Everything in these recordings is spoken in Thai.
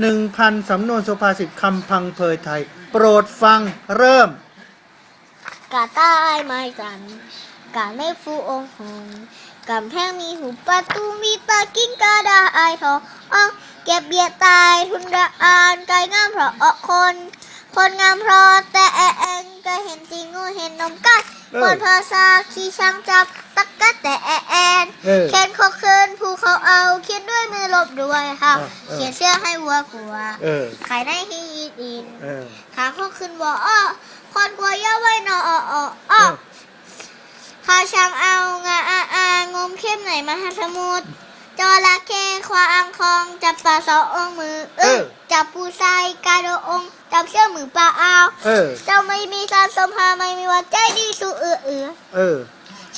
หนึ่งพันสำนวนสุภาษิตคำพังเพยไทย โปรดฟังเริ่ม กาใต้ไม้จันกาไม่ฟูองหงกำแพงมีหูประตูมีปลากิ้งกาดาไอายทองอ่องเก็บเบียร์ตายทุนระอานไก่งามเพราะออกคน คนงามเพราะแต่แองก็เห็นจริงงูเห็นนมกัดเออ คนภาษาขี้ช่างจับตักกะแต่แอน เออเขียนเขาคืนภู เขาเอาเขียนด้วยมือลบด้วยค่ะเออเออเขียนเสื้อให้วัวกลัวเออใครได้ฮีดินเออ ขาเขาขึ้นว่าอ้อคนกลัวย่อไว้นออ้ออ้ออ้อข้าช่างเอางาอาอางมเข้มไหนมหาสมุทรจระเข้ควาอังคอง จับปลาสององค์มือเออ จับปูไซกาโดองค์จับเชือกมือปลาอาวเออ เจ้าไม่มีสารสมหาไม่มีว่าใจดีสู้เอือเอือเออ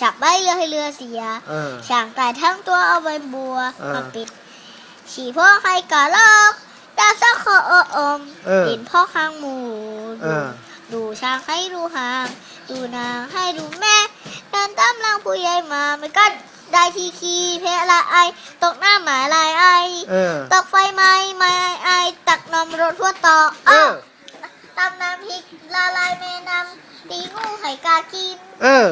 ฉากใบเรือให้เรือเสียเออช่างตายทั้งตัวเอาใบบัวเออมาปิด ฉี่พ่อใครกะลอกดาซักคอเอออมเออเห็นพ่อข้างหมู เออ ดูช้างให้ดูหาง ดูนางให้ดูแม่เดินตามหลังผู้ใหญ่มาไม่ก็ได้ทีคีเพละไอตกหน้าหมายลายไอเออ ตกไฟไหม้ไม้ไอไอตักนมรถทั่วต่อเออตำน้ำพริกละลายแม่น้ำตีงูไห่กากิน เออ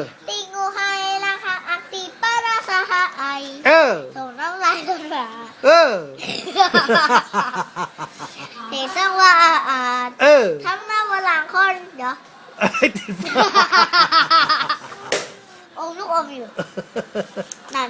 เออ เห็นซึ่งว่าอ่าเออทั้งหน้าวันหลังคนเดี๋ยวอ้อมลูกอมอยู่นั่น